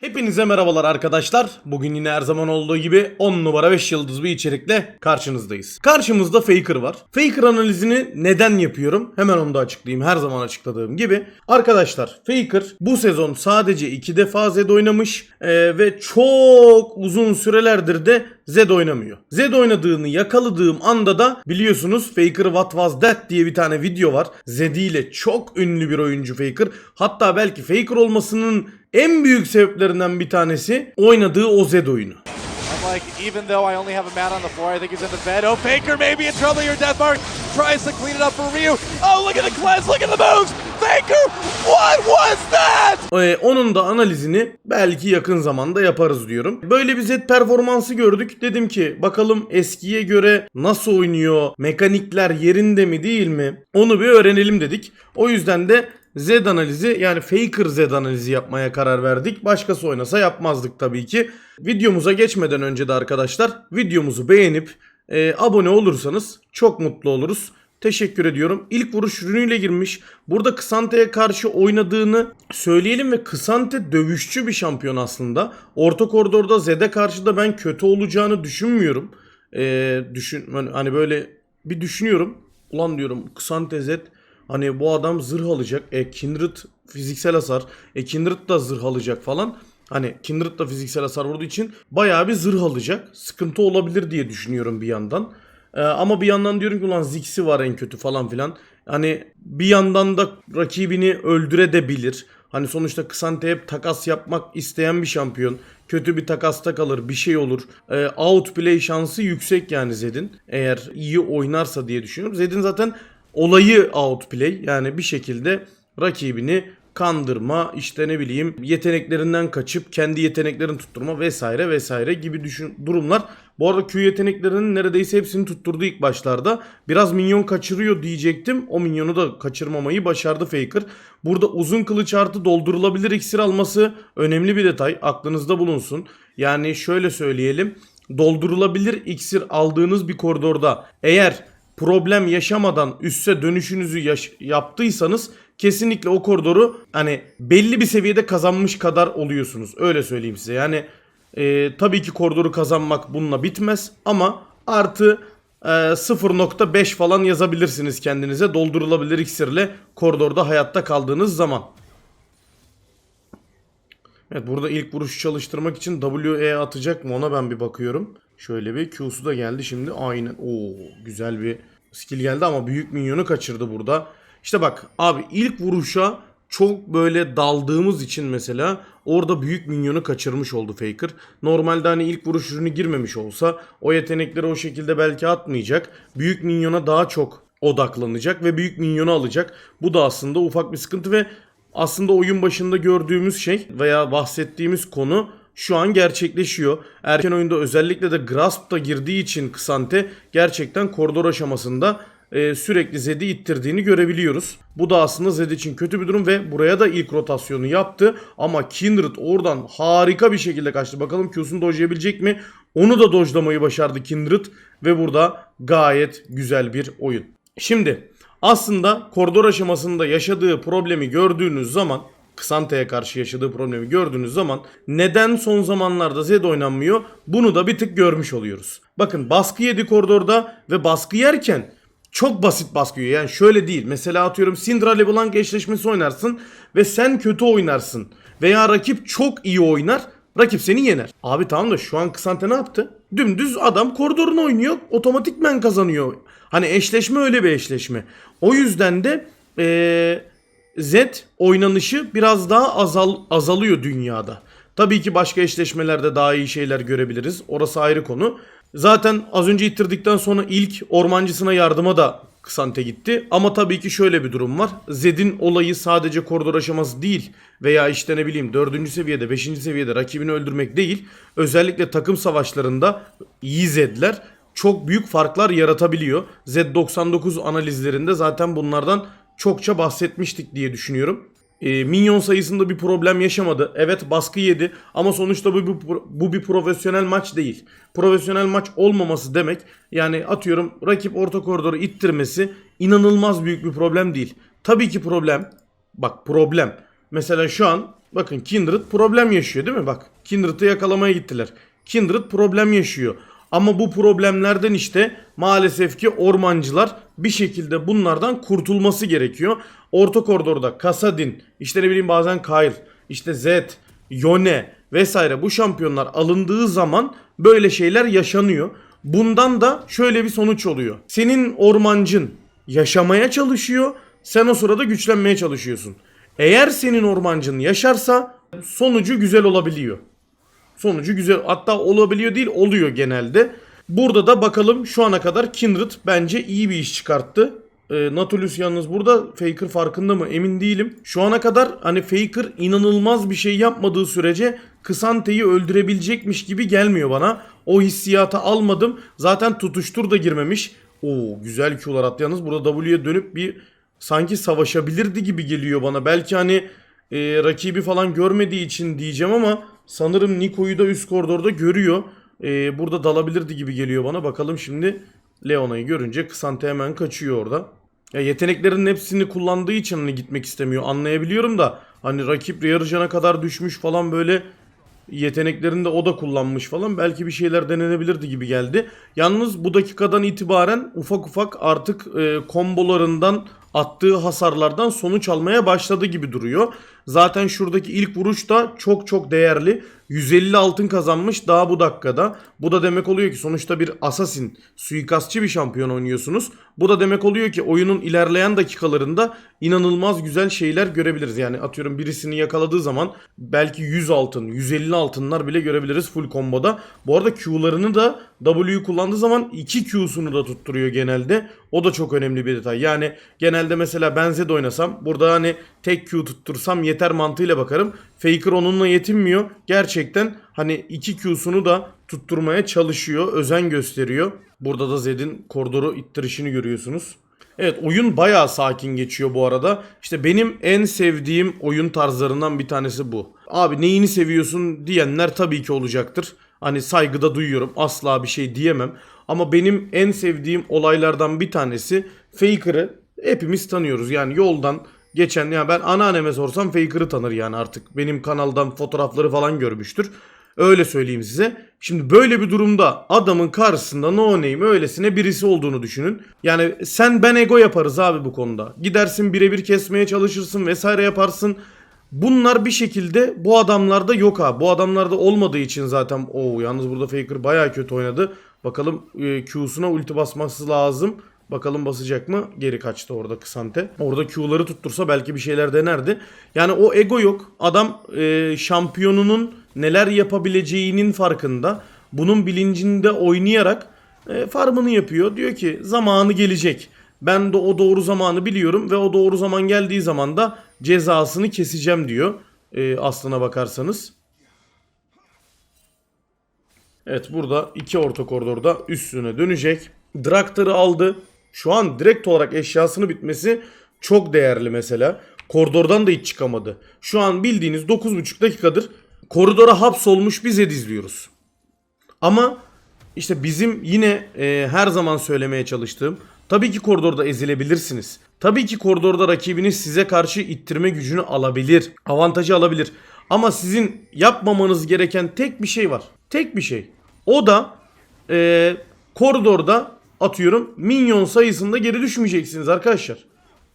Hepinize merhabalar arkadaşlar. Bugün yine her zaman olduğu gibi 10 numara 5 yıldız bir içerikle karşınızdayız. Karşımızda Faker var. Faker analizini neden yapıyorum? Hemen onu da açıklayayım. Her zaman açıkladığım gibi. Arkadaşlar Faker bu sezon sadece 2 defa Zed oynamış ee, ve çok uzun sürelerdir de Zed oynamıyor. Zed oynadığını yakaladığım anda da biliyorsunuz Faker What Was That diye bir tane video var. Zed ile çok ünlü bir oyuncu Faker. Hatta belki Faker olmasının en büyük sebeplerinden bir tanesi oynadığı o Zed oyunu. Like, even though I only have a man on the floor, I think he's in the bed. Oh, Faker may be in trouble here. Deathmark tries to clean it up for Ryu. Oh, look at the cleanse, look at the moves. Faker, what was that? Ee, onun da analizini belki yakın zamanda yaparız diyorum. Böyle bir Zed performansı gördük. Dedim ki bakalım eskiye göre nasıl oynuyor? Mekanikler yerinde mi değil mi? Onu bir öğrenelim dedik. O yüzden de Z analizi yani Faker Z analizi yapmaya karar verdik. Başkası oynasa yapmazdık tabii ki. Videomuza geçmeden önce de arkadaşlar videomuzu beğenip e, abone olursanız çok mutlu oluruz. Teşekkür ediyorum. İlk vuruş ürünüyle girmiş. Burada Kısante'ye karşı oynadığını söyleyelim ve Kısante dövüşçü bir şampiyon aslında. Orta koridorda Zed'e karşı da ben kötü olacağını düşünmüyorum. Ee, düşün hani böyle bir düşünüyorum. Ulan diyorum Kısante Zed hani bu adam zırh alacak. E Kindred fiziksel hasar. E Kindred da zırh alacak falan. Hani Kindred da fiziksel hasar vurduğu için bayağı bir zırh alacak. Sıkıntı olabilir diye düşünüyorum bir yandan. Ee, ama bir yandan diyorum ki ulan Ziggs'i var en kötü falan filan. Hani bir yandan da rakibini öldürebilir. Hani sonuçta Kısante hep takas yapmak isteyen bir şampiyon. Kötü bir takasta kalır bir şey olur. Ee, outplay şansı yüksek yani Zed'in. Eğer iyi oynarsa diye düşünüyorum. Zed'in zaten olayı outplay. Yani bir şekilde rakibini kandırma, işte ne bileyim yeteneklerinden kaçıp kendi yeteneklerini tutturma vesaire vesaire gibi düşün durumlar. Bu arada Q yeteneklerinin neredeyse hepsini tutturdu ilk başlarda. Biraz minyon kaçırıyor diyecektim. O minyonu da kaçırmamayı başardı Faker. Burada uzun kılıç artı doldurulabilir iksir alması önemli bir detay. Aklınızda bulunsun. Yani şöyle söyleyelim. Doldurulabilir iksir aldığınız bir koridorda eğer problem yaşamadan üsse dönüşünüzü yaş- yaptıysanız kesinlikle o koridoru hani belli bir seviyede kazanmış kadar oluyorsunuz. Öyle söyleyeyim size. Yani e, tabii ki koridoru kazanmak bununla bitmez ama artı e, 0.5 falan yazabilirsiniz kendinize doldurulabilir iksirle koridorda hayatta kaldığınız zaman. Evet burada ilk vuruşu çalıştırmak için WE atacak mı ona ben bir bakıyorum. Şöyle bir Q'su da geldi şimdi. Aynen. Oo güzel bir skill geldi ama büyük minyonu kaçırdı burada. İşte bak abi ilk vuruşa çok böyle daldığımız için mesela orada büyük minyonu kaçırmış oldu Faker. Normalde hani ilk vuruş ürünü girmemiş olsa o yetenekleri o şekilde belki atmayacak. Büyük minyona daha çok odaklanacak ve büyük minyonu alacak. Bu da aslında ufak bir sıkıntı ve aslında oyun başında gördüğümüz şey veya bahsettiğimiz konu şu an gerçekleşiyor. Erken oyunda özellikle de Grasp da girdiği için Kısante gerçekten koridor aşamasında e, sürekli Zed'i ittirdiğini görebiliyoruz. Bu da aslında Zed için kötü bir durum ve buraya da ilk rotasyonu yaptı. Ama Kindred oradan harika bir şekilde kaçtı. Bakalım Q'sunu dojlayabilecek mi? Onu da dojlamayı başardı Kindred ve burada gayet güzel bir oyun. Şimdi aslında koridor aşamasında yaşadığı problemi gördüğünüz zaman Kısante'ye karşı yaşadığı problemi gördüğünüz zaman neden son zamanlarda Zed oynanmıyor bunu da bir tık görmüş oluyoruz. Bakın baskı yedi koridorda ve baskı yerken çok basit baskı yiyor. Yani şöyle değil. Mesela atıyorum Syndra LeBlanc eşleşmesi oynarsın ve sen kötü oynarsın. Veya rakip çok iyi oynar. Rakip seni yener. Abi tamam da şu an Kısante ne yaptı? Dümdüz adam koridorunu oynuyor. Otomatikmen kazanıyor. Hani eşleşme öyle bir eşleşme. O yüzden de eee Z oynanışı biraz daha azal azalıyor dünyada. Tabii ki başka eşleşmelerde daha iyi şeyler görebiliriz. Orası ayrı konu. Zaten az önce ittirdikten sonra ilk ormancısına yardıma da Kısante gitti. Ama tabii ki şöyle bir durum var. Zed'in olayı sadece koridor aşaması değil. Veya işte ne bileyim 4. seviyede 5. seviyede rakibini öldürmek değil. Özellikle takım savaşlarında iyi Zed'ler çok büyük farklar yaratabiliyor. Z99 analizlerinde zaten bunlardan çokça bahsetmiştik diye düşünüyorum. E, minyon sayısında bir problem yaşamadı. Evet baskı yedi ama sonuçta bu, bu, bu bir profesyonel maç değil. Profesyonel maç olmaması demek yani atıyorum rakip orta koridoru ittirmesi inanılmaz büyük bir problem değil. Tabii ki problem. Bak problem. Mesela şu an Bakın Kindred problem yaşıyor değil mi? Bak Kindred'ı yakalamaya gittiler. Kindred problem yaşıyor. Ama bu problemlerden işte maalesef ki ormancılar bir şekilde bunlardan kurtulması gerekiyor. Orta koridorda Kasadin, işte ne bileyim bazen Kyle, işte Zed, Yone vesaire bu şampiyonlar alındığı zaman böyle şeyler yaşanıyor. Bundan da şöyle bir sonuç oluyor. Senin ormancın yaşamaya çalışıyor, sen o sırada güçlenmeye çalışıyorsun. Eğer senin ormancın yaşarsa sonucu güzel olabiliyor. Sonucu güzel hatta olabiliyor değil oluyor genelde. Burada da bakalım şu ana kadar Kindred bence iyi bir iş çıkarttı. Ee, Nautilus yalnız burada Faker farkında mı emin değilim. Şu ana kadar hani Faker inanılmaz bir şey yapmadığı sürece Kısante'yi öldürebilecekmiş gibi gelmiyor bana. O hissiyatı almadım. Zaten tutuştur da girmemiş. Oo güzel Q'lar attı yalnız. Burada W'ye dönüp bir sanki savaşabilirdi gibi geliyor bana. Belki hani e, rakibi falan görmediği için diyeceğim ama sanırım Niko'yu da üst koridorda görüyor. E, burada dalabilirdi gibi geliyor bana. Bakalım şimdi Leona'yı görünce Kısante hemen kaçıyor orada. Ya yeteneklerin hepsini kullandığı için hani gitmek istemiyor. Anlayabiliyorum da hani rakip yarıcana kadar düşmüş falan böyle yeteneklerini de o da kullanmış falan. Belki bir şeyler denenebilirdi gibi geldi. Yalnız bu dakikadan itibaren ufak ufak artık e, kombolarından attığı hasarlardan sonuç almaya başladı gibi duruyor. Zaten şuradaki ilk vuruş da çok çok değerli. 150 altın kazanmış daha bu dakikada. Bu da demek oluyor ki sonuçta bir assassin, suikastçı bir şampiyon oynuyorsunuz. Bu da demek oluyor ki oyunun ilerleyen dakikalarında inanılmaz güzel şeyler görebiliriz. Yani atıyorum birisini yakaladığı zaman belki 100 altın, 150 altınlar bile görebiliriz full komboda. Bu arada Q'larını da W'yu kullandığı zaman 2 Q'sunu da tutturuyor genelde. O da çok önemli bir detay. Yani genelde mesela ben Zed oynasam burada hani tek Q tuttursam yeter mantığıyla bakarım. Faker onunla yetinmiyor. Gerçekten hani 2 Q'sunu da tutturmaya çalışıyor. Özen gösteriyor. Burada da Zed'in koridoru ittirişini görüyorsunuz. Evet oyun bayağı sakin geçiyor bu arada. İşte benim en sevdiğim oyun tarzlarından bir tanesi bu. Abi neyini seviyorsun diyenler tabii ki olacaktır. Hani saygıda duyuyorum asla bir şey diyemem. Ama benim en sevdiğim olaylardan bir tanesi Faker'ı hepimiz tanıyoruz. Yani yoldan geçen ya ben anneanneme sorsam Faker'ı tanır yani artık. Benim kanaldan fotoğrafları falan görmüştür. Öyle söyleyeyim size. Şimdi böyle bir durumda adamın karşısında no name öylesine birisi olduğunu düşünün. Yani sen ben ego yaparız abi bu konuda. Gidersin birebir kesmeye çalışırsın vesaire yaparsın. Bunlar bir şekilde bu adamlarda yok ha. Bu adamlarda olmadığı için zaten o yalnız burada Faker baya kötü oynadı. Bakalım e, Q'suna ulti basması lazım. Bakalım basacak mı? Geri kaçtı orada Kısante. Orada Q'ları tuttursa belki bir şeyler denerdi. Yani o ego yok. Adam e, şampiyonunun neler yapabileceğinin farkında. Bunun bilincinde oynayarak e, farmını yapıyor. Diyor ki zamanı gelecek. Ben de o doğru zamanı biliyorum ve o doğru zaman geldiği zaman da cezasını keseceğim diyor. E, aslına bakarsanız. Evet burada iki orta koridorda üstüne dönecek. Draktar'ı aldı. Şu an direkt olarak eşyasını bitmesi çok değerli mesela. Koridordan da hiç çıkamadı. Şu an bildiğiniz 9,5 dakikadır koridora hapsolmuş bir Zed izliyoruz. Ama işte bizim yine e, her zaman söylemeye çalıştığım tabii ki koridorda ezilebilirsiniz. Tabii ki koridorda rakibiniz size karşı ittirme gücünü alabilir. Avantajı alabilir. Ama sizin yapmamanız gereken tek bir şey var. Tek bir şey. O da e, koridorda atıyorum minyon sayısında geri düşmeyeceksiniz arkadaşlar.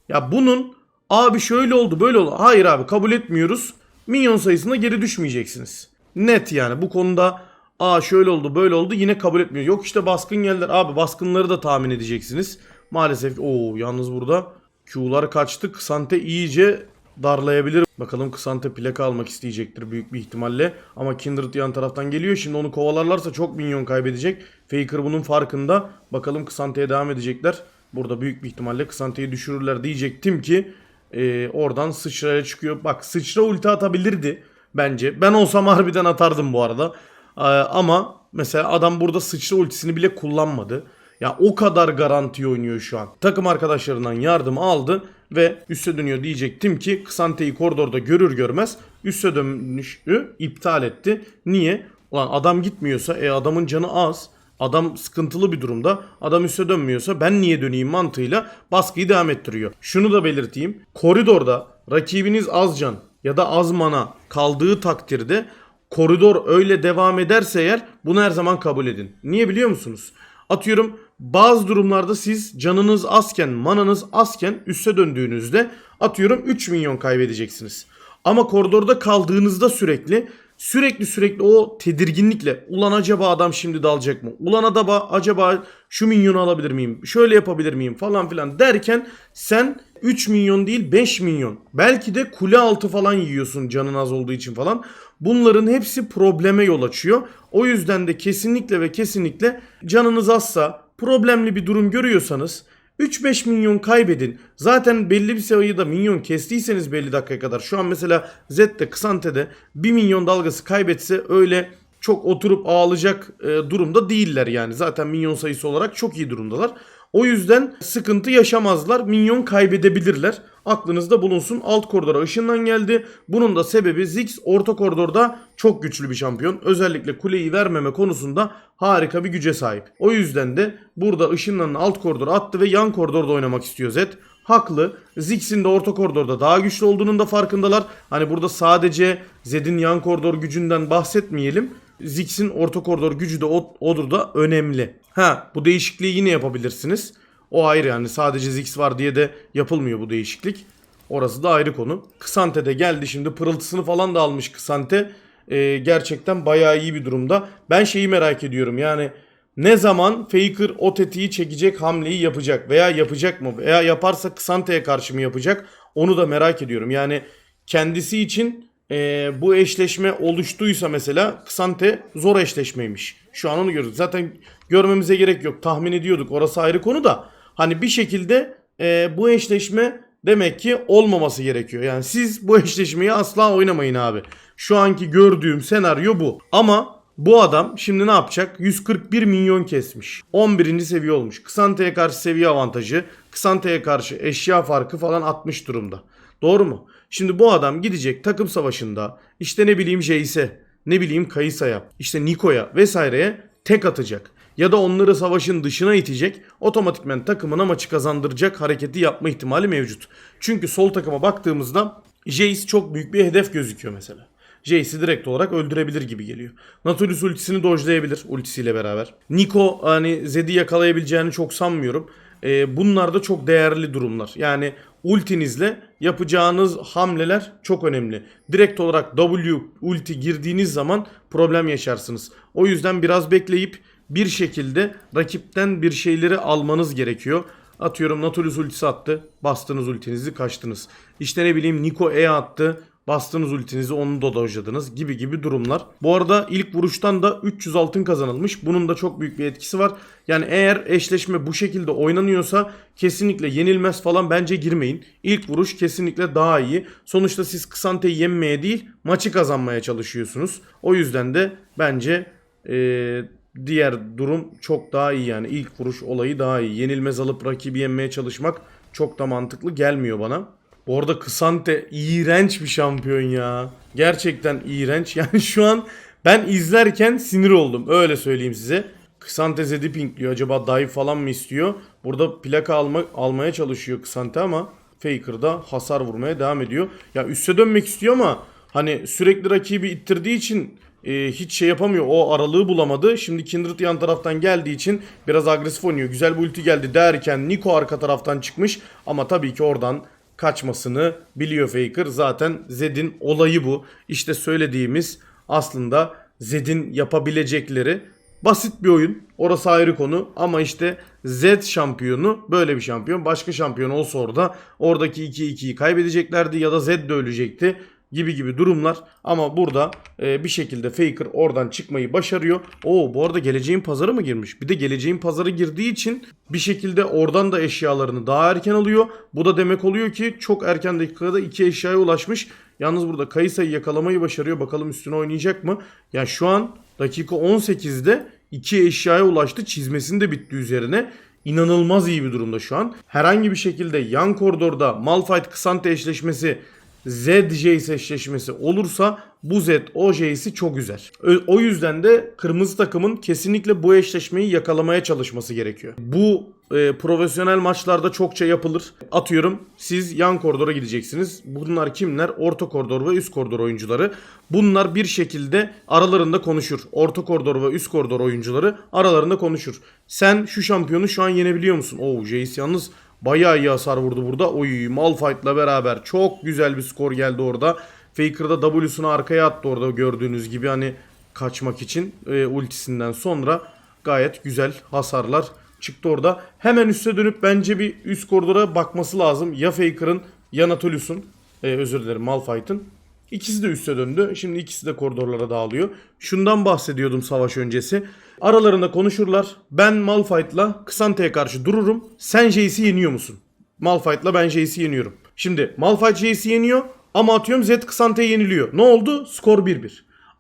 Ya bunun abi şöyle oldu böyle oldu. Hayır abi kabul etmiyoruz. Minyon sayısında geri düşmeyeceksiniz. Net yani bu konuda aa şöyle oldu böyle oldu yine kabul etmiyor. Yok işte baskın geldiler abi baskınları da tahmin edeceksiniz. Maalesef o yalnız burada Q'lar kaçtı. Kısante iyice darlayabilir. Bakalım Kısante plaka almak isteyecektir büyük bir ihtimalle. Ama Kindred yan taraftan geliyor. Şimdi onu kovalarlarsa çok minyon kaybedecek. Faker bunun farkında. Bakalım Kısante'ye devam edecekler. Burada büyük bir ihtimalle Kısante'yi düşürürler diyecektim ki e, oradan sıçraya çıkıyor. Bak sıçra ulti atabilirdi bence. Ben olsam harbiden atardım bu arada. E, ama mesela adam burada sıçra ultisini bile kullanmadı. Ya o kadar garanti oynuyor şu an. Takım arkadaşlarından yardım aldı ve üste dönüyor diyecektim ki Kısante'yi koridorda görür görmez üste dönüşü iptal etti. Niye? Ulan adam gitmiyorsa e adamın canı az. Adam sıkıntılı bir durumda. Adam üste dönmüyorsa ben niye döneyim mantığıyla baskıyı devam ettiriyor. Şunu da belirteyim. Koridorda rakibiniz az can ya da az mana kaldığı takdirde koridor öyle devam ederse eğer bunu her zaman kabul edin. Niye biliyor musunuz? Atıyorum bazı durumlarda siz canınız azken, mananız azken üste döndüğünüzde atıyorum 3 milyon kaybedeceksiniz. Ama koridorda kaldığınızda sürekli sürekli sürekli o tedirginlikle ulan acaba adam şimdi dalacak mı? Ulan adaba acaba şu milyonu alabilir miyim? Şöyle yapabilir miyim falan filan derken sen 3 milyon değil 5 milyon belki de kule altı falan yiyorsun canın az olduğu için falan. Bunların hepsi probleme yol açıyor. O yüzden de kesinlikle ve kesinlikle canınız azsa problemli bir durum görüyorsanız 3-5 milyon kaybedin. Zaten belli bir sayıda milyon kestiyseniz belli dakikaya kadar. Şu an mesela Z'de Ksante'de 1 milyon dalgası kaybetse öyle çok oturup ağlayacak e, durumda değiller yani. Zaten milyon sayısı olarak çok iyi durumdalar. O yüzden sıkıntı yaşamazlar. Minyon kaybedebilirler. Aklınızda bulunsun. Alt koridora ışından geldi. Bunun da sebebi Ziggs orta koridorda çok güçlü bir şampiyon. Özellikle kuleyi vermeme konusunda harika bir güce sahip. O yüzden de burada ışınlarını alt koridora attı ve yan koridorda oynamak istiyor Zed. Haklı. Ziggs'in de orta koridorda daha güçlü olduğunun da farkındalar. Hani burada sadece Zed'in yan koridor gücünden bahsetmeyelim. Ziggs'in orta koridor gücü de odur da önemli. Ha bu değişikliği yine yapabilirsiniz. O ayrı yani sadece Ziggs var diye de yapılmıyor bu değişiklik. Orası da ayrı konu. Kısante de geldi şimdi pırıltısını falan da almış Kısante. Ee, gerçekten bayağı iyi bir durumda. Ben şeyi merak ediyorum yani ne zaman Faker o tetiği çekecek hamleyi yapacak veya yapacak mı veya yaparsa Kısante'ye karşı mı yapacak onu da merak ediyorum. Yani kendisi için e, bu eşleşme oluştuysa mesela Kısante zor eşleşmeymiş. Şu an onu görüyoruz. Zaten görmemize gerek yok. Tahmin ediyorduk. Orası ayrı konu da. Hani bir şekilde e, bu eşleşme demek ki olmaması gerekiyor. Yani siz bu eşleşmeyi asla oynamayın abi. Şu anki gördüğüm senaryo bu. Ama bu adam şimdi ne yapacak? 141 milyon kesmiş. 11. seviye olmuş. Kısante'ye karşı seviye avantajı, Kısante'ye karşı eşya farkı falan 60 durumda. Doğru mu? Şimdi bu adam gidecek takım savaşında işte ne bileyim Jace'e, ne bileyim Kayısa'ya, işte Niko'ya vesaireye tek atacak. Ya da onları savaşın dışına itecek. Otomatikmen takımına maçı kazandıracak hareketi yapma ihtimali mevcut. Çünkü sol takıma baktığımızda Jace çok büyük bir hedef gözüküyor mesela. Jace'i direkt olarak öldürebilir gibi geliyor. Nautilus ultisini dojlayabilir ultisiyle beraber. Niko hani Zed'i yakalayabileceğini çok sanmıyorum. Ee, bunlar da çok değerli durumlar. Yani ultinizle yapacağınız hamleler çok önemli. Direkt olarak W ulti girdiğiniz zaman problem yaşarsınız. O yüzden biraz bekleyip bir şekilde rakipten bir şeyleri almanız gerekiyor. Atıyorum Nautilus ultisi attı. Bastınız ultinizi kaçtınız. İşte ne bileyim Niko E attı. Bastınız ultinizi onu da dojladınız gibi gibi durumlar. Bu arada ilk vuruştan da 300 altın kazanılmış. Bunun da çok büyük bir etkisi var. Yani eğer eşleşme bu şekilde oynanıyorsa kesinlikle yenilmez falan bence girmeyin. İlk vuruş kesinlikle daha iyi. Sonuçta siz Kısante'yi yenmeye değil maçı kazanmaya çalışıyorsunuz. O yüzden de bence eee, diğer durum çok daha iyi yani. ilk vuruş olayı daha iyi. Yenilmez alıp rakibi yenmeye çalışmak çok da mantıklı gelmiyor bana. Bu arada Kısante iğrenç bir şampiyon ya. Gerçekten iğrenç. Yani şu an ben izlerken sinir oldum. Öyle söyleyeyim size. Kısante Zed'i pinkliyor. Acaba dive falan mı istiyor? Burada plaka alma, almaya çalışıyor Kısante ama Faker'da hasar vurmaya devam ediyor. Ya üste dönmek istiyor ama hani sürekli rakibi ittirdiği için e, hiç şey yapamıyor. O aralığı bulamadı. Şimdi Kindred yan taraftan geldiği için biraz agresif oynuyor. Güzel bir ulti geldi derken Niko arka taraftan çıkmış. Ama tabii ki oradan kaçmasını biliyor Faker. Zaten Zed'in olayı bu. İşte söylediğimiz aslında Zed'in yapabilecekleri basit bir oyun. Orası ayrı konu ama işte Z şampiyonu böyle bir şampiyon. Başka şampiyon olsa orada oradaki 2-2'yi kaybedeceklerdi ya da Z de ölecekti gibi gibi durumlar. Ama burada e, bir şekilde Faker oradan çıkmayı başarıyor. Oo bu arada geleceğin pazarı mı girmiş? Bir de geleceğin pazarı girdiği için bir şekilde oradan da eşyalarını daha erken alıyor. Bu da demek oluyor ki çok erken dakikada iki eşyaya ulaşmış. Yalnız burada Kayısa'yı yakalamayı başarıyor. Bakalım üstüne oynayacak mı? Yani şu an dakika 18'de iki eşyaya ulaştı. Çizmesini de bitti üzerine. İnanılmaz iyi bir durumda şu an. Herhangi bir şekilde yan koridorda Malphite Kısante eşleşmesi Z Jace eşleşmesi olursa bu Z o Jace'i çok üzer. O yüzden de kırmızı takımın kesinlikle bu eşleşmeyi yakalamaya çalışması gerekiyor. Bu e, profesyonel maçlarda çokça yapılır. Atıyorum siz yan koridora gideceksiniz. Bunlar kimler? Orta koridor ve üst koridor oyuncuları. Bunlar bir şekilde aralarında konuşur. Orta koridor ve üst koridor oyuncuları aralarında konuşur. Sen şu şampiyonu şu an yenebiliyor musun? Oo Jace yalnız bayağı iyi hasar vurdu burada. Oy Malphite'la beraber çok güzel bir skor geldi orada. Faker'da W'sunu arkaya attı orada gördüğünüz gibi hani kaçmak için e, ultisinden sonra gayet güzel hasarlar çıktı orada. Hemen üste dönüp bence bir üst koridora bakması lazım. Ya Faker'ın ya Nautilus'un e, özür dilerim Malphite'ın. İkisi de üste döndü. Şimdi ikisi de koridorlara dağılıyor. Şundan bahsediyordum savaş öncesi. Aralarında konuşurlar. Ben Malphite'la Ksante'ye karşı dururum. Sen Jace'i yeniyor musun? Malphite'la ben Jace'i yeniyorum. Şimdi Malphite Jace'i yeniyor ama atıyorum Zed Ksante'ye yeniliyor. Ne oldu? Skor 1-1.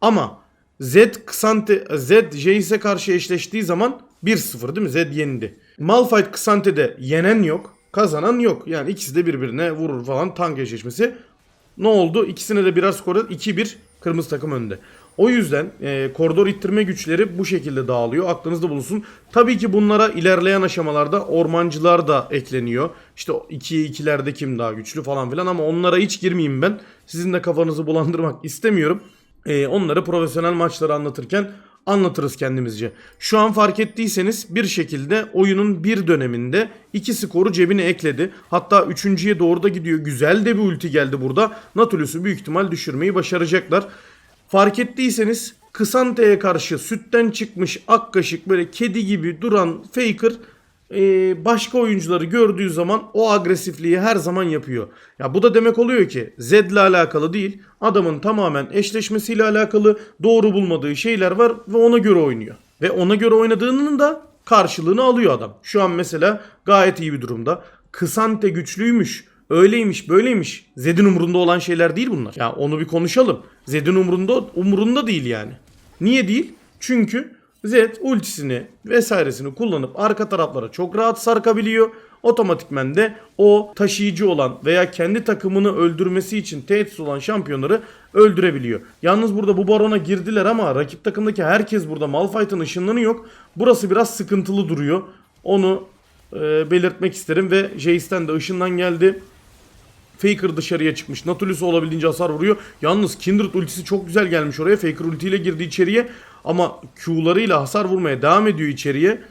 Ama Zed Kısante Zed Jace'e karşı eşleştiği zaman 1-0 değil mi? Zed yendi. Malphite Kısante'de yenen yok. Kazanan yok. Yani ikisi de birbirine vurur falan tank eşleşmesi. Ne oldu? İkisine de birer skor 2-1 kırmızı takım önde. O yüzden e, koridor ittirme güçleri bu şekilde dağılıyor. Aklınızda bulunsun. Tabii ki bunlara ilerleyen aşamalarda ormancılar da ekleniyor. İşte 2'ye 2'lerde kim daha güçlü falan filan ama onlara hiç girmeyeyim ben. Sizin de kafanızı bulandırmak istemiyorum. E, onları profesyonel maçları anlatırken anlatırız kendimizce. Şu an fark ettiyseniz bir şekilde oyunun bir döneminde iki skoru cebine ekledi. Hatta üçüncüye doğru da gidiyor. Güzel de bir ulti geldi burada. Nautilus'u büyük ihtimal düşürmeyi başaracaklar. Fark ettiyseniz Kısante'ye karşı sütten çıkmış ak kaşık böyle kedi gibi duran Faker e, başka oyuncuları gördüğü zaman o agresifliği her zaman yapıyor. Ya bu da demek oluyor ki Zed'le alakalı değil adamın tamamen eşleşmesiyle alakalı doğru bulmadığı şeyler var ve ona göre oynuyor. Ve ona göre oynadığının da karşılığını alıyor adam. Şu an mesela gayet iyi bir durumda. Kısante güçlüymüş. Öyleymiş böyleymiş. Zed'in umurunda olan şeyler değil bunlar. Ya onu bir konuşalım. Zed'in umurunda umurunda değil yani. Niye değil? Çünkü Zed ultisini vesairesini kullanıp arka taraflara çok rahat sarkabiliyor. Otomatikmen de o taşıyıcı olan veya kendi takımını öldürmesi için tehdit olan şampiyonları öldürebiliyor. Yalnız burada bu barona girdiler ama rakip takımdaki herkes burada Malphite'ın ışınlanı yok. Burası biraz sıkıntılı duruyor. Onu e, belirtmek isterim ve Jace'den de ışından geldi. Faker dışarıya çıkmış. Nautilus olabildiğince hasar vuruyor. Yalnız Kindred ultisi çok güzel gelmiş oraya. Faker ultiyle girdi içeriye. Ama Q'larıyla hasar vurmaya devam ediyor içeriye.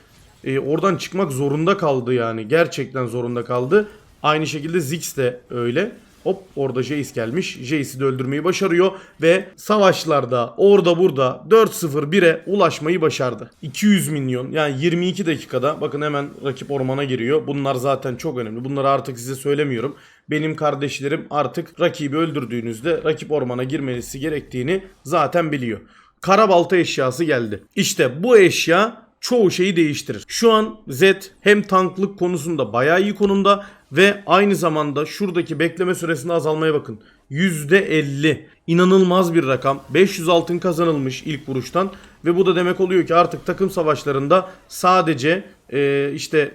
Ee, oradan çıkmak zorunda kaldı yani. Gerçekten zorunda kaldı. Aynı şekilde Ziggs de öyle. Hop orada Jace gelmiş. Jace'i de öldürmeyi başarıyor. Ve savaşlarda orada burada 4-0-1'e ulaşmayı başardı. 200 milyon yani 22 dakikada bakın hemen rakip ormana giriyor. Bunlar zaten çok önemli. Bunları artık size söylemiyorum. Benim kardeşlerim artık rakibi öldürdüğünüzde rakip ormana girmesi gerektiğini zaten biliyor. Karabalta eşyası geldi. İşte bu eşya çoğu şeyi değiştirir. Şu an Zed hem tanklık konusunda bayağı iyi konumda ve aynı zamanda şuradaki bekleme süresinde azalmaya bakın. %50 inanılmaz bir rakam. 500 altın kazanılmış ilk vuruştan ve bu da demek oluyor ki artık takım savaşlarında sadece e, işte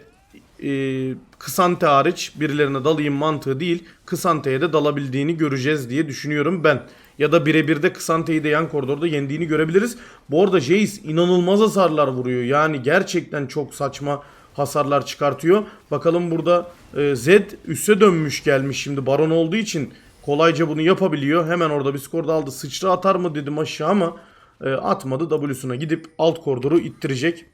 e, Kısante hariç birilerine dalayım mantığı değil Kısante'ye de dalabildiğini göreceğiz diye düşünüyorum ben. Ya da birebir de Kısante'yi de yan koridorda yendiğini görebiliriz. Bu arada Jace inanılmaz hasarlar vuruyor. Yani gerçekten çok saçma hasarlar çıkartıyor. Bakalım burada e, Zed üste dönmüş gelmiş şimdi Baron olduğu için kolayca bunu yapabiliyor. Hemen orada bir skor da aldı. Sıçra atar mı dedim aşağı ama e, atmadı. W'suna gidip alt koridoru ittirecek.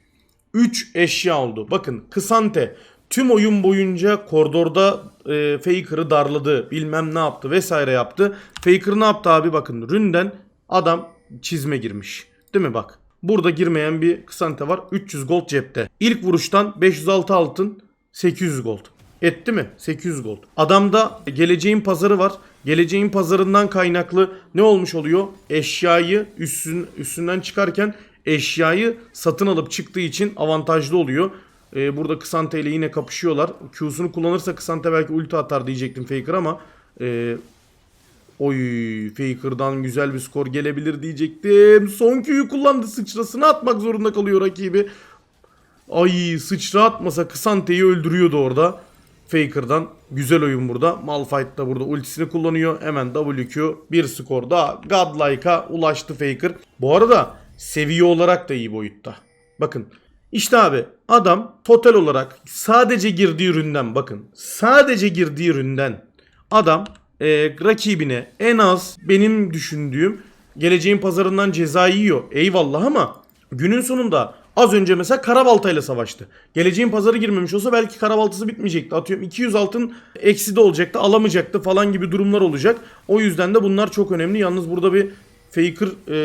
3 eşya oldu. Bakın Kısante tüm oyun boyunca koridorda e, Faker'ı darladı. Bilmem ne yaptı vesaire yaptı. Faker ne yaptı abi bakın. Ründen adam çizme girmiş. Değil mi bak. Burada girmeyen bir Kısante var. 300 gold cepte. İlk vuruştan 506 altın 800 gold. Etti mi? 800 gold. Adamda geleceğin pazarı var. Geleceğin pazarından kaynaklı ne olmuş oluyor? Eşyayı üstün, üstünden çıkarken eşyayı satın alıp çıktığı için avantajlı oluyor. Ee, burada Kısante ile yine kapışıyorlar. Q'sunu kullanırsa Kısante belki ulti atar diyecektim Faker ama e, Oy Faker'dan güzel bir skor gelebilir diyecektim. Son Q'yu kullandı sıçrasını atmak zorunda kalıyor rakibi. Ay sıçra atmasa Kısante'yi öldürüyordu orada. Faker'dan güzel oyun burada. Malphite da burada ultisini kullanıyor. Hemen WQ bir skor daha Godlike'a ulaştı Faker. Bu arada seviye olarak da iyi boyutta. Bakın İşte abi adam total olarak sadece girdiği üründen bakın. Sadece girdiği üründen adam e, rakibine en az benim düşündüğüm geleceğin pazarından ceza yiyor. Eyvallah ama günün sonunda az önce mesela Karabalta'yla savaştı. Geleceğin pazarı girmemiş olsa belki Karabalta'sı bitmeyecekti. Atıyorum 200 altın eksi de olacaktı alamayacaktı falan gibi durumlar olacak. O yüzden de bunlar çok önemli. Yalnız burada bir Faker e,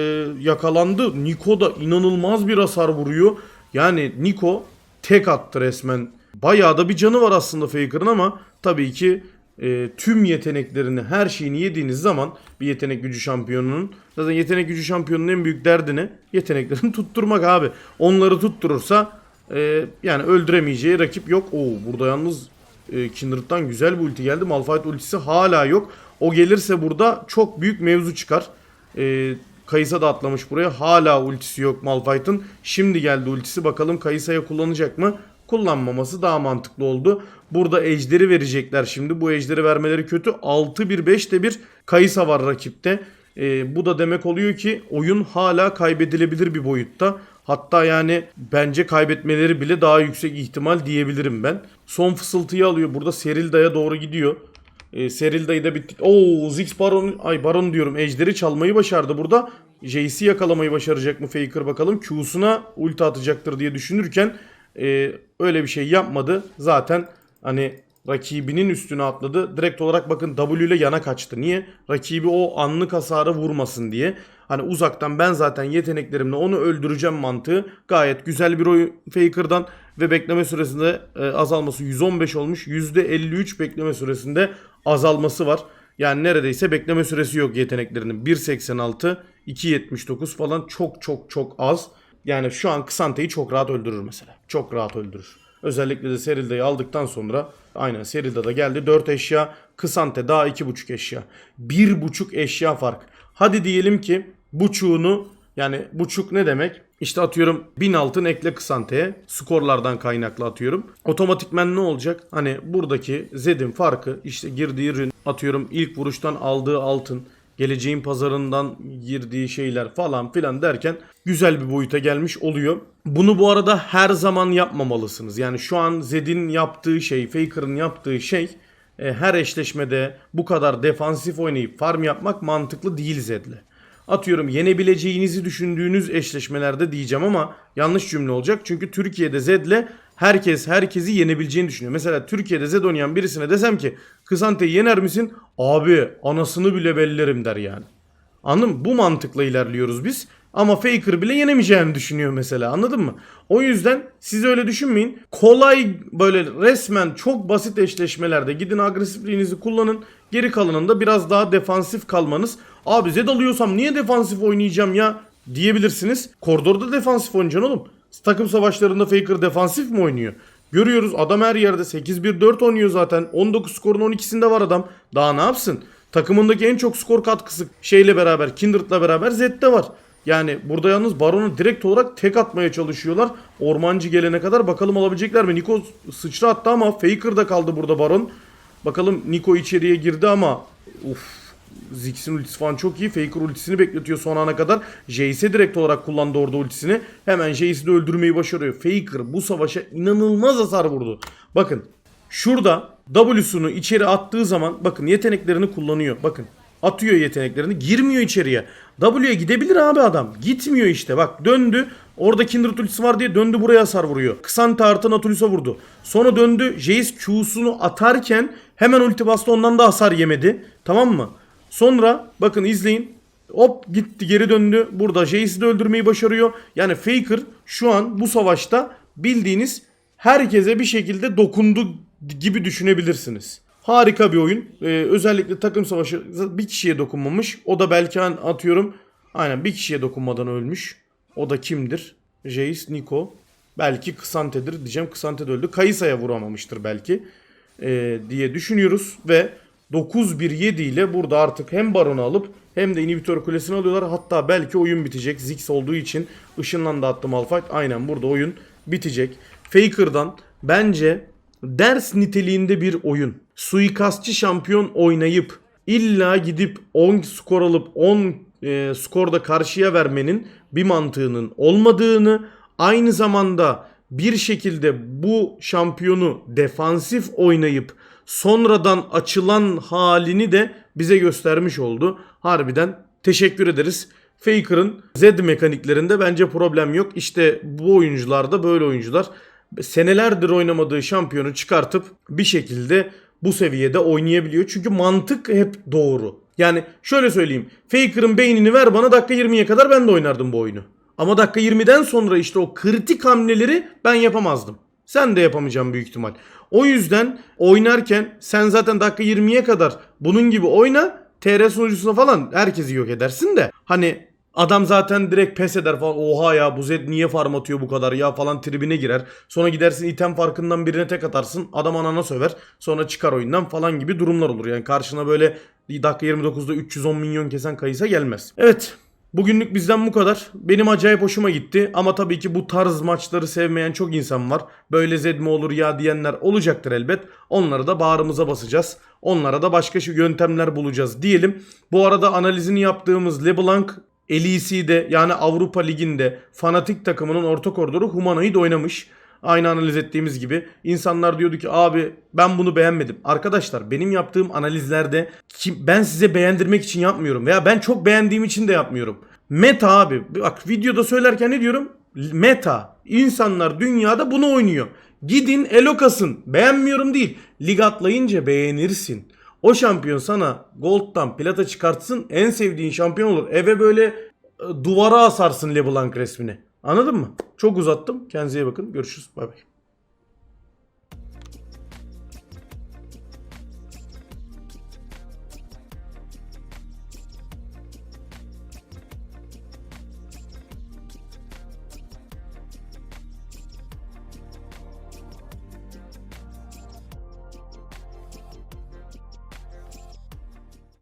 yakalandı. Niko da inanılmaz bir hasar vuruyor. Yani Niko tek attı resmen. Bayağı da bir canı var aslında Faker'ın ama tabii ki e, tüm yeteneklerini, her şeyini yediğiniz zaman bir yetenek gücü şampiyonunun zaten yetenek gücü şampiyonunun en büyük derdini yeteneklerini tutturmak abi. Onları tutturursa e, yani öldüremeyeceği rakip yok. Oo burada yalnız e, Kindred'dan güzel bir ulti geldi. Malphite ultisi hala yok. O gelirse burada çok büyük mevzu çıkar. E, Kayısa da atlamış buraya. Hala ultisi yok Malphite'ın. Şimdi geldi ultisi. Bakalım Kayısa'ya kullanacak mı? Kullanmaması daha mantıklı oldu. Burada ejderi verecekler şimdi. Bu ejderi vermeleri kötü. 6-1-5'te bir Kayısa var rakipte. E, bu da demek oluyor ki oyun hala kaybedilebilir bir boyutta. Hatta yani bence kaybetmeleri bile daha yüksek ihtimal diyebilirim ben. Son fısıltıyı alıyor. Burada Serilda'ya doğru gidiyor. E, Serilda'yı da bittik. Oo Ziggs Baron, ay Baron diyorum. Ejderi çalmayı başardı burada. Jace'i yakalamayı başaracak mı Faker bakalım. Q'suna ulti atacaktır diye düşünürken e, öyle bir şey yapmadı. Zaten hani rakibinin üstüne atladı. Direkt olarak bakın W ile yana kaçtı. Niye? Rakibi o anlık hasarı vurmasın diye. Hani uzaktan ben zaten yeteneklerimle onu öldüreceğim mantığı gayet güzel bir oyun Faker'dan ve bekleme süresinde e, azalması 115 olmuş. %53 bekleme süresinde azalması var. Yani neredeyse bekleme süresi yok yeteneklerinin. 1.86, 2.79 falan çok çok çok az. Yani şu an Ksante'yi çok rahat öldürür mesela. Çok rahat öldürür. Özellikle de Serilda'yı aldıktan sonra aynen Serilda da geldi 4 eşya. Kısante daha 2.5 eşya. 1.5 eşya fark. Hadi diyelim ki buçuğunu yani buçuk ne demek? İşte atıyorum 1000 altın ekle Kısante'ye. Skorlardan kaynaklı atıyorum. Otomatikmen ne olacak? Hani buradaki Zed'in farkı işte girdiği ürün atıyorum ilk vuruştan aldığı altın geleceğin pazarından girdiği şeyler falan filan derken güzel bir boyuta gelmiş oluyor. Bunu bu arada her zaman yapmamalısınız. Yani şu an Zed'in yaptığı şey, Faker'ın yaptığı şey e, her eşleşmede bu kadar defansif oynayıp farm yapmak mantıklı değil Zed'le. Atıyorum yenebileceğinizi düşündüğünüz eşleşmelerde diyeceğim ama yanlış cümle olacak. Çünkü Türkiye'de Zed'le herkes herkesi yenebileceğini düşünüyor. Mesela Türkiye'de Zed oynayan birisine desem ki Kısante'yi yener misin? Abi anasını bile bellerim der yani. Anladın mı? Bu mantıkla ilerliyoruz biz. Ama Faker bile yenemeyeceğini düşünüyor mesela anladın mı? O yüzden siz öyle düşünmeyin. Kolay böyle resmen çok basit eşleşmelerde gidin agresifliğinizi kullanın. Geri kalanında biraz daha defansif kalmanız. Abi Zed alıyorsam niye defansif oynayacağım ya diyebilirsiniz. Koridorda defansif oynayacaksın oğlum. Takım savaşlarında Faker defansif mi oynuyor? Görüyoruz adam her yerde 8-1-4 oynuyor zaten. 19 skorun 12'sinde var adam. Daha ne yapsın? Takımındaki en çok skor katkısı şeyle beraber Kindred'la beraber Zed'de var. Yani burada yalnız Baron'u direkt olarak tek atmaya çalışıyorlar. Ormancı gelene kadar bakalım alabilecekler mi? Niko sıçra attı ama Faker'da kaldı burada Baron. Bakalım Niko içeriye girdi ama uf Ziggs'in ultisi falan çok iyi. Faker ultisini bekletiyor son ana kadar. Jace'e direkt olarak kullandı orada ultisini. Hemen Jace'i de öldürmeyi başarıyor. Faker bu savaşa inanılmaz hasar vurdu. Bakın şurada W'sunu içeri attığı zaman bakın yeteneklerini kullanıyor. Bakın atıyor yeteneklerini girmiyor içeriye. W'ye gidebilir abi adam. Gitmiyor işte bak döndü. Orada Kindred ultisi var diye döndü buraya hasar vuruyor. Kısante artı Natulus'a vurdu. Sonra döndü Jace Q'sunu atarken hemen ulti bastı ondan da hasar yemedi. Tamam mı? Sonra bakın izleyin. Hop gitti geri döndü. Burada Jace'i de öldürmeyi başarıyor. Yani Faker şu an bu savaşta bildiğiniz herkese bir şekilde dokundu gibi düşünebilirsiniz. Harika bir oyun. Ee, özellikle takım savaşı bir kişiye dokunmamış. O da belki atıyorum aynen bir kişiye dokunmadan ölmüş. O da kimdir? Jace, Niko. Belki Kısante'dir diyeceğim. Kısante de öldü. Kayısa'ya vuramamıştır belki. Ee, diye düşünüyoruz ve 9-1-7 ile burada artık hem Baron'u alıp hem de inhibitör kulesini alıyorlar. Hatta belki oyun bitecek. Ziggs olduğu için ışınlandı attı Malphite. Aynen burada oyun bitecek. Faker'dan bence ders niteliğinde bir oyun. Suikastçı şampiyon oynayıp illa gidip 10 skor alıp 10 e, skorda karşıya vermenin bir mantığının olmadığını aynı zamanda bir şekilde bu şampiyonu defansif oynayıp sonradan açılan halini de bize göstermiş oldu. Harbiden teşekkür ederiz. Faker'ın Z mekaniklerinde bence problem yok. İşte bu oyuncular da böyle oyuncular. Senelerdir oynamadığı şampiyonu çıkartıp bir şekilde bu seviyede oynayabiliyor. Çünkü mantık hep doğru. Yani şöyle söyleyeyim. Faker'ın beynini ver bana dakika 20'ye kadar ben de oynardım bu oyunu. Ama dakika 20'den sonra işte o kritik hamleleri ben yapamazdım. Sen de yapamayacaksın büyük ihtimal. O yüzden oynarken sen zaten dakika 20'ye kadar bunun gibi oyna. TR sunucusuna falan herkesi yok edersin de. Hani adam zaten direkt pes eder falan. Oha ya bu Zed niye farm atıyor bu kadar ya falan tribine girer. Sonra gidersin item farkından birine tek atarsın. Adam anana söver. Sonra çıkar oyundan falan gibi durumlar olur. Yani karşına böyle dakika 29'da 310 milyon kesen kayısa gelmez. Evet. Bugünlük bizden bu kadar. Benim acayip hoşuma gitti ama tabii ki bu tarz maçları sevmeyen çok insan var. Böyle zed mi olur ya diyenler olacaktır elbet. Onları da bağrımıza basacağız. Onlara da başka yöntemler bulacağız diyelim. Bu arada analizini yaptığımız LeBlanc LEC'de yani Avrupa Ligi'nde fanatik takımının orta koridoru Humanoid oynamış. Aynı analiz ettiğimiz gibi insanlar diyordu ki abi ben bunu beğenmedim. Arkadaşlar benim yaptığım analizlerde ki ben size beğendirmek için yapmıyorum veya ben çok beğendiğim için de yapmıyorum. Meta abi bak videoda söylerken ne diyorum? Meta. İnsanlar dünyada bunu oynuyor. Gidin elokasın. Beğenmiyorum değil. Lig atlayınca beğenirsin. O şampiyon sana Gold'dan plata çıkartsın en sevdiğin şampiyon olur. Eve böyle e, duvara asarsın LeBlanc resmini. Anladın mı? Çok uzattım. Kendinize iyi bakın. Görüşürüz. Bay bay.